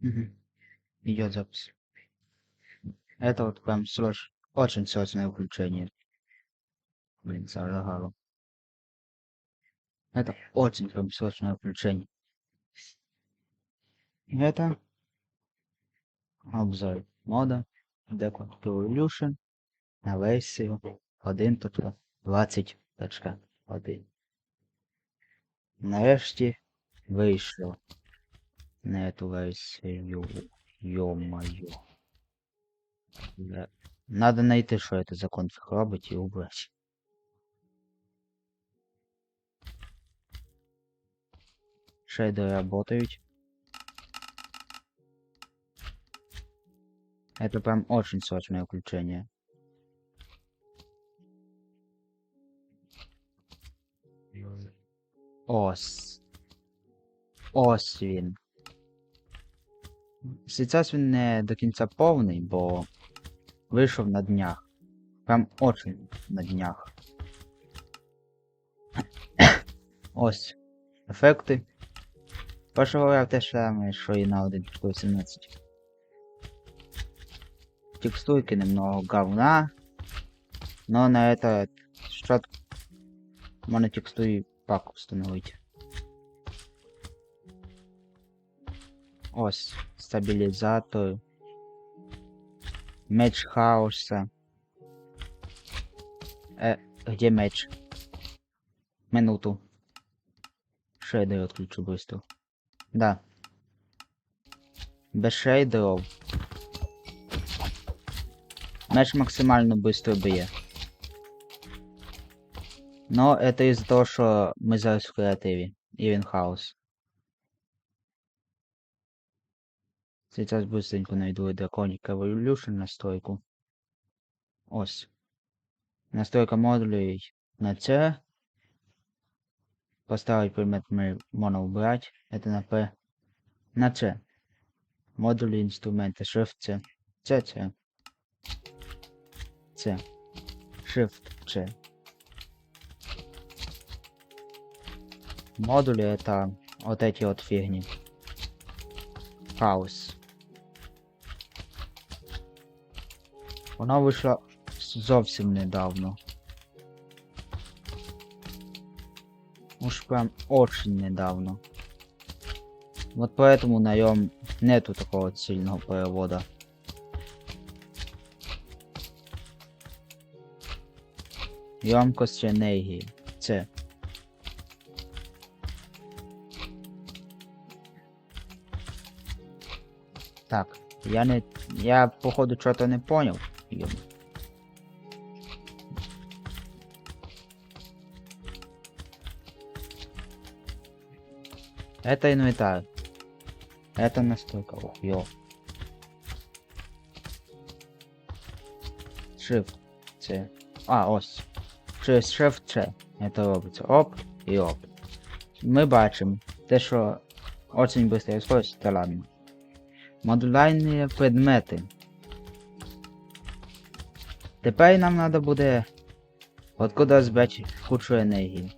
Мгм. Идет запись. Это вот прям сроч... очень срочное включение. Блин, залагало. Это очень прям срочное включение. Это обзор мода Deco Evolution на версію 1.20.1. Нарешті вийшло на эту версию. Ё-моё. Да. Надо найти, что это за конфиг робить и убрать. Шейдеры работают. Это прям очень срочное включение. Ось. Ось Зараз він не до кінця повний, бо вийшов на днях. Прям очень на днях. Ось. Ефекти. Пошивав те ж саме, що і на 1.17. Текстурки немного говна. Но на это что можно текстуры пак установить. Ось, стабилизатор. Меч хаоса. Э, где меч? Минуту. Шейдер отключу быстро. Да. Без шейдеров. Меч максимально быстро б'є. Но это из-за того, що ми зараз в креативі. І він хаос. Сейчас быстренько найду Draconic Evolution настройку. Ось. Настройка модулей на C. Поставить предмет мы можна убрать. Это на P. На C. Модули инструмента Shift C. C, C. C. Shift C. Модули это вот эти вот фигни. Хаос. Вона вийшла зовсім недавно. Уж прям очень недавно. Вот поэтому на нем нету такого сильного перевода. Емкость енергії. Це. Так, я не. Я походу что-то не понял. Ём. Это инвентарь. Это настойка. Ох, ё. Shift. Це. А, ось. Через Shift C. Это робиться. Оп і оп. Ми бачимо те, що очень быстро скорость, та ладно. Модулярні предмети. Тепер нам треба буде откуда збити кучу енергії.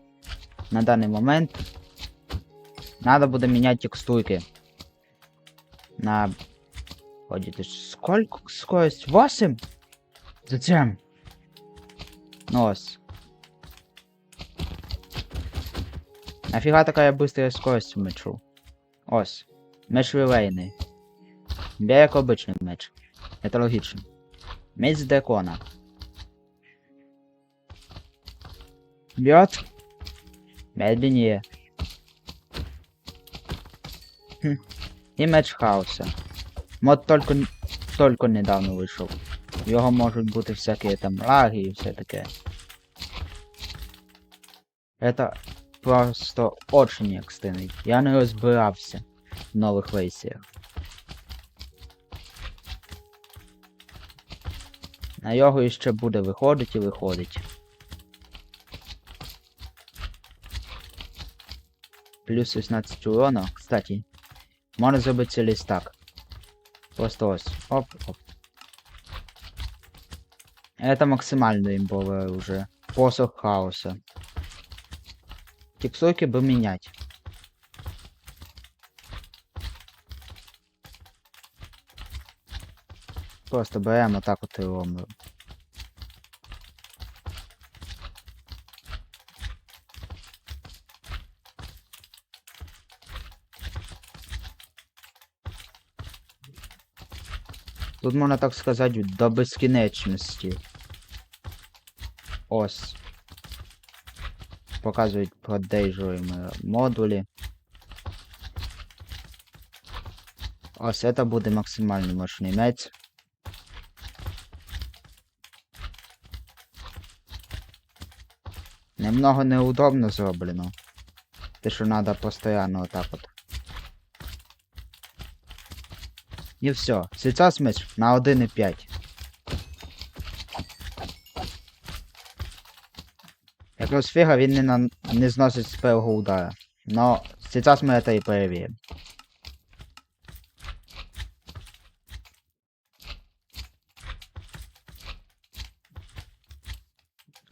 На даний момент надо буде міняти текстурки. На... Ходите, сколько скорость? 8? Зачем? Ну ось. Нафіга така быстрая скорость в мечу? Ось. Меч релейний. Б'є як обичний меч. Это логично. Меч з дракона. Бьет. Медленнее. Хм. І меч хаоса. Мод только, только недавно вийшов. В Його можуть бути всякі там лаги і все таке. Это просто очень екстремний. Я не розбирався в нових версіях. На його іще буде виходить і виходить. Плюс 16 урона, кстати. Можна зробити цілий стак. Просто ось. Оп, оп. Это максимально имбовое уже. Посох хаоса. Текстурки бы менять. Просто беремо так от і робимо. Тут можна так сказати до безкінечності. Ось. Показують продейжуємо модулі. Ось це буде максимальний мощний мець. Немного неудобно зроблено. Те, що треба постійно отак от. І все. Сейчас меч на 1,5. Якраз фіга він не, на... не зносить з першого удара. Но сейчас ми це і перевіримо.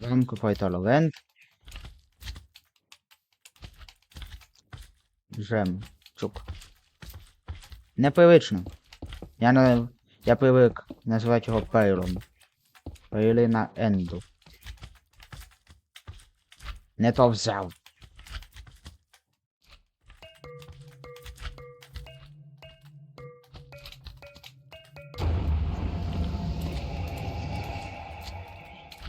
Рамку Vital Чук. Непривично. Я не. Я привик називати його Пейлом. Пейлина Енду. Не то взяв.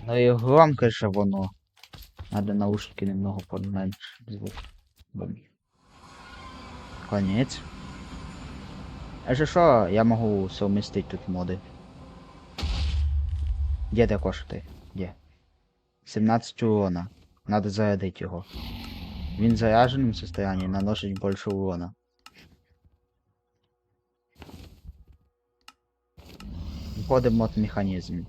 Ну и громко же воно. Надо наушники немного поменьше звук. Бом. Конец. А же що, я можу совмістити тут моди. Де де кошти? Де? 17 урона. Надо зарядити його. Він в заряженому состоянии наносить більше урона. Входимо мод механізм.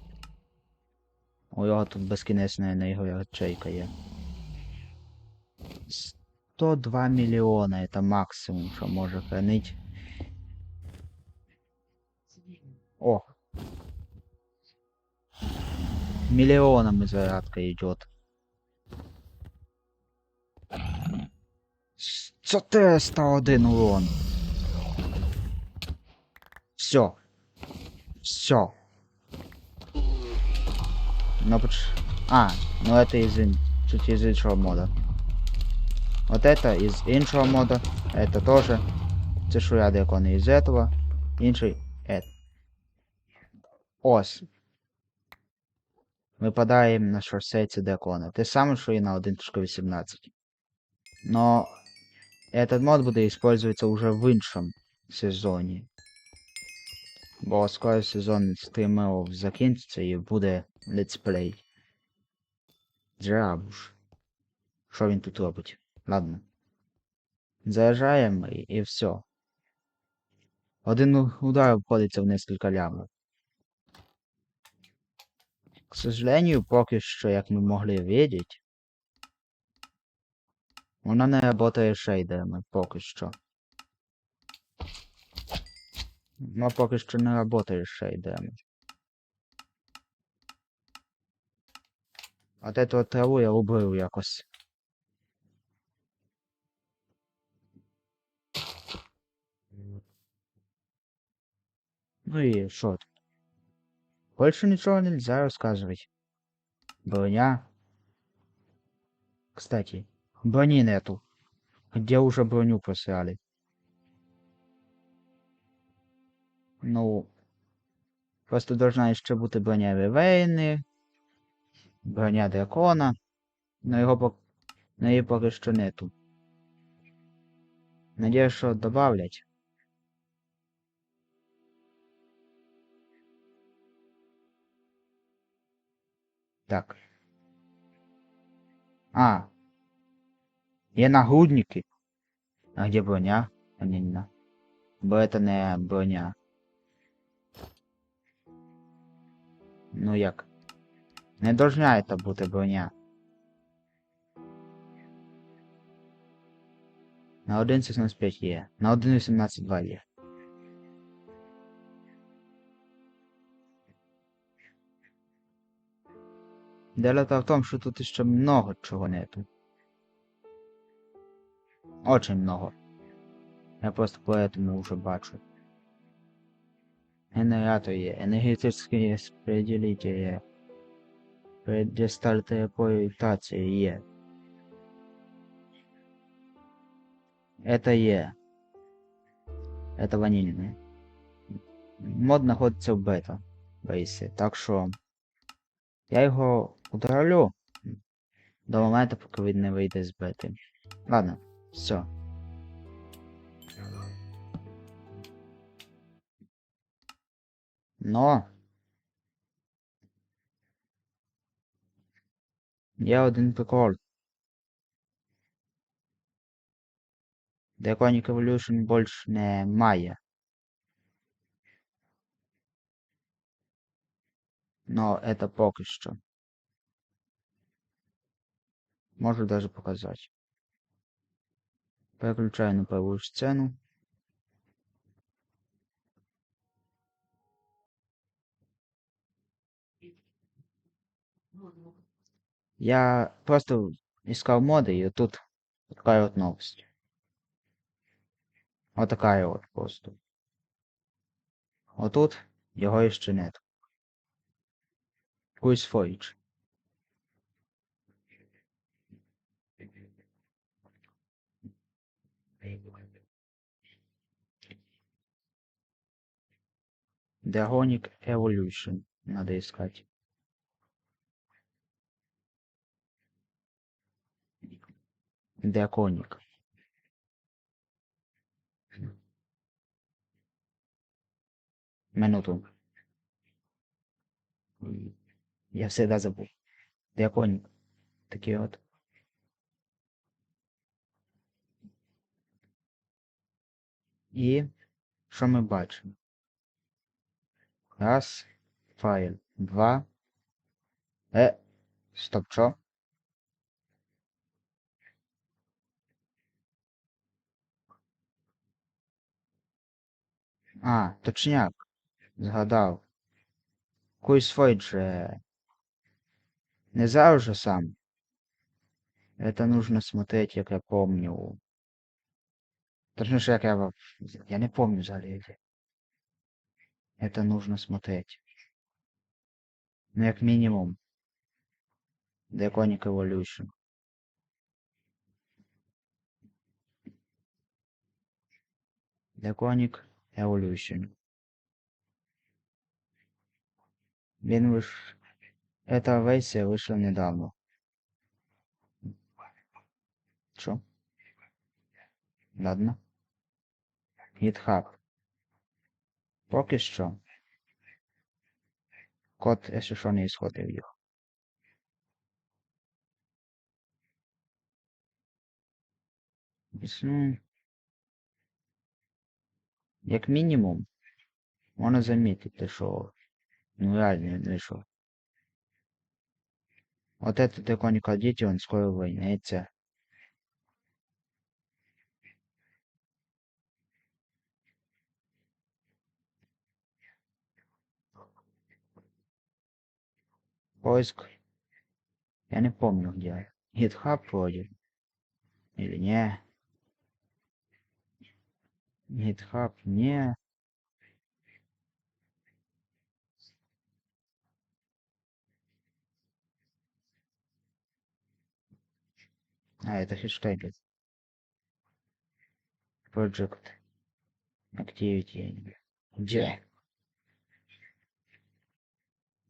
У його тут безкінечна енергоячейка є. 102 мільйона це максимум, що може хранить. О! Миллионами зарядка идет. 401 урон. Все. Все. Ну. А, ну это из, чуть из іншого мода. Вот это из іншого мода. Это тоже. Це шуряд, як вони із этого. Інший. Это. Ось. Випадаємо на шосе ці декони. Те саме, що і на 1.18. Но этот мод буде использоваться уже в іншому сезоні. Бо скоро сезон стрімів закінчиться і буде летсплей. Джабуш. Що він тут робить? Ладно. Заряджаємо і, все. Один удар обходиться в несколько лямов. К сожалению, поки що, як ми могли видеть, вона не работає шейдерами поки що. Вона поки що не работає шейдерами. От от траву я убив якось. Ну і що? Больше ничего нельзя рассказывать. Броня. Кстати, брони нету. Где уже броню просрали? Ну, просто должна ще бути броня Вивейни, броня дракона. Но його пок... Но її поки що нету. Надіюсь, що добавлять. Так. А. Є нагрудники. А где броня? А не, не. Бо это не броня. Ну як? Не должна это бути броня. На 1.16.5 є. На 1.18.2 є. Дело-то в том, что тут еще много чего нету. Очень много. Я просто поэтому уже бачу. Генератор є, енергетичний розпределитель є. Предстартапоритація є. Это є. Это ванільне. Мод знаходиться в бета бейсі, так що я його удалю до моменту, поки він не вийде з бети. Ладно, все. Но. Є один прикол. Draconic Evolution більш немає. Но это поки що. Можу даже показати. Переключаю на первую сцену. Я просто искал моды, и тут такая вот новость. Вот такая вот просто. Отут його ще нет. Кусь Фойч. Dragonic Evolution надо искать. Драконик. Минуту. Я всегда забув. Драконик. Такий от. І що ми бачимо? Раз. Файл. Два. Е. Стоп, що? А, точняк. Згадав. Кусь же не завжди сам. Это нужно смотреть, як я помню. Точніше, як я... Я не помню взагалі. де. Это нужно смотреть. Ну, як мінімум. Draconic Evolution. Draconic Evolution. Він виш... Эта версия вышла недавно. Чё? Ладно. GitHub. Поки що. Код, що, не ісходив їх. Ну, як мінімум, можна замітити, що ну реально він вийшов. Вот этот иконик кладите, он скоро войнется. Поиск. Я не помню, где. GitHub вроде. Или не. GitHub не. А, это хэштеги. Project Activity. Где?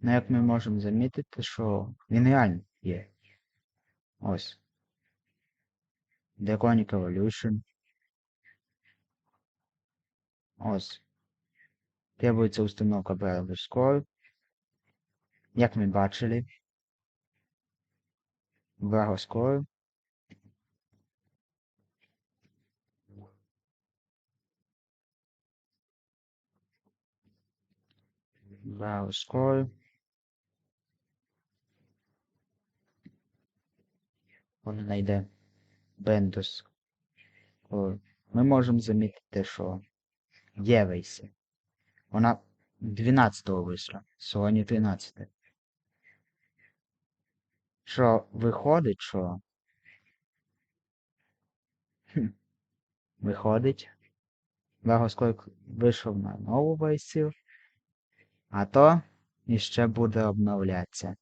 Ну, як ми можемо замітити, що він реально є. Ось. Draconic Evolution. Ось. Требується установка Braille Score. Як ми бачили. Braille Score. Braille Score. Вона знайде Бендус. Ми можемо замітити, що є вейси. Вона 12-го вийшла. Сьогодні 13. Що виходить, що. Хм. Виходить. Вагоскойк вийшов на нову версію. А то іще буде обновлятися.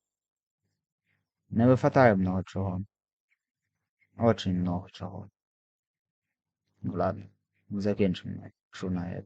Не вифатає много чого. Очень много чого. Ну ладно, закінчимо. Що на этом.